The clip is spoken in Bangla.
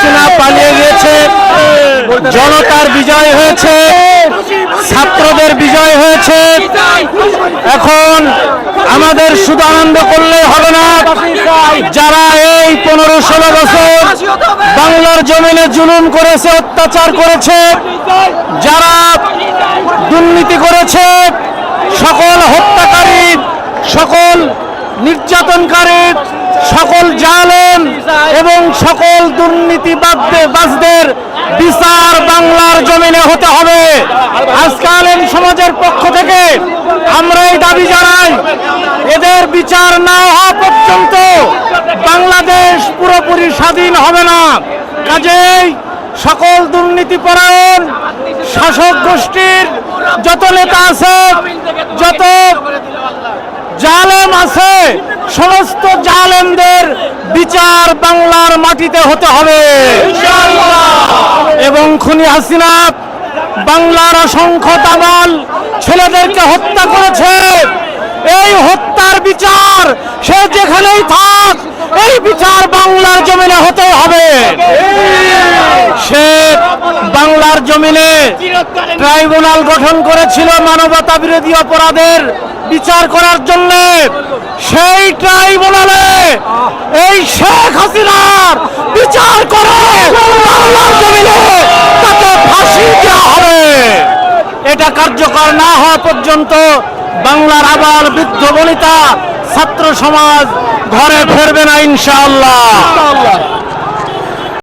হাসিনা পালিয়ে গিয়েছে। জনতার বিজয় হয়েছে। ছাত্রদের বিজয় হয়েছে। এখন আমাদের শুধু আনন্দ করলে হবে না। যারা এই পনেরো ষোলো বছর বাংলার জমিনে জুলুম করেছে, অত্যাচার করেছে, যারা দুর্নীতি করেছে, সকল হত্যাকারী, সকল নির্যাতনকারী, সকল জালেম এবং সকল দুর্নীতিবাজদের বিচার বাংলার জমিনে হতে হবে। আজকালীন সমাজের পক্ষ থেকে আমরা এই দাবি জানাই, এদের বিচার না হওয়া পর্যন্ত বাংলাদেশ পুরোপুরি স্বাধীন হবে না। কাজেই সকল দুর্নীতিপরায়ণ শাসক গোষ্ঠীর যত নেতা আছে, যত জালেম আছে, সমস্ত জালেমদের বিচার বাংলার মাটিতে হতে হবে। এবং খুনি হাসিনা বাংলার অসংখ্য দামাল ছেলেদেরকে হত্যা করেছে। এই হত্যার বিচার সে যেখানেই থাক এই বিচার বাংলার জমিনে হতে হবে। সে বাংলার জমিনে ট্রাইব্যুনাল গঠন করেছিল মানবতা বিরোধী অপরাধের বিচার করার জন্য। সেই ট্রাইব্যুনালে এই শেখ করে এটা কার্যকর না হওয়া পর্যন্ত বাংলার আবার বৃদ্ধ বনিতা ছাত্র সমাজ ঘরে ফেরবে না ইনশাআল্লাহ।